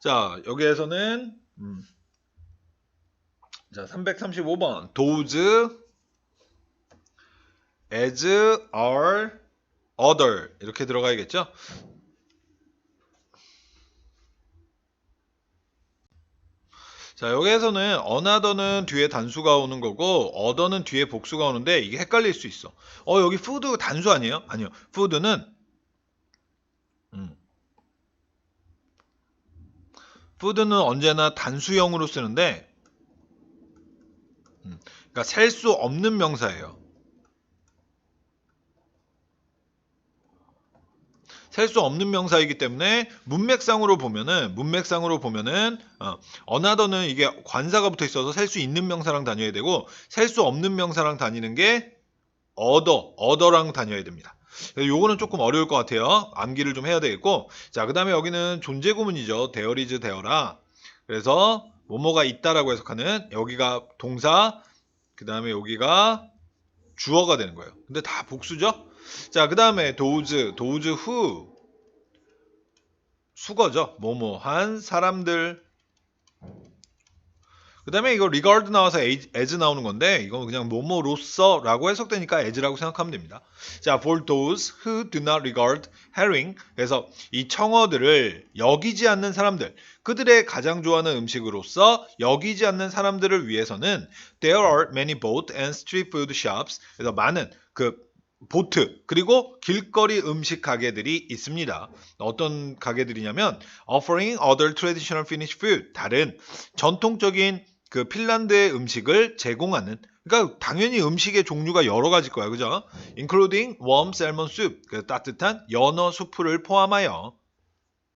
자, 여기에서는 음. 자, 335번. those as are other 이렇게 들어가야겠죠? 자, 여기에서는 another는 뒤에 단수가 오는 거고 other는 뒤에 복수가 오는데 이게 헷갈릴 수 있어. 어, 여기 food 단수 아니에요? 아니요. food는 음. Food는 언제나 단수형으로 쓰는데 음, 그러니까 셀 수 없는 명사예요. 셀 수 없는 명사이기 때문에 문맥상으로 보면은 문맥상으로 보면은 어, 어나더는 이게 관사가 붙어 있어서 셀 수 있는 명사랑 다녀야 되고 셀 수 없는 명사랑 다니는 게 어더 어더랑 다녀야 됩니다. 요거는 조금 어려울 것 같아요. 암기를 좀 해야 되겠고 자 그 다음에 여기는 존재 구문이죠. 데어리즈 데어라. 그래서 뭐뭐가 있다라고 해석하는 여기가 동사 그 다음에 여기가 주어가 되는 거예요. 근데 다 복수죠? 자, 그 다음에 those, those who 수거죠. 뭐뭐한 사람들. 그 다음에 이거 regard 나와서 as 나오는 건데 이건 그냥 뭐뭐로서 라고 해석되니까 as라고 생각하면 됩니다. 자, for those who do not regard herring 그래서 이 청어들을 여기지 않는 사람들 그들의 가장 좋아하는 음식으로서 여기지 않는 사람들을 위해서는 there are many boat and street food shops 그래서 많은 그 보트 그리고 길거리 음식 가게들이 있습니다. 어떤 가게들이냐면 offering other traditional Finnish food 다른 전통적인 그 핀란드의 음식을 제공하는 그러니까 당연히 음식의 종류가 여러 가지일 거야. 그죠? including warm salmon soup 그 따뜻한 연어 수프를 포함하여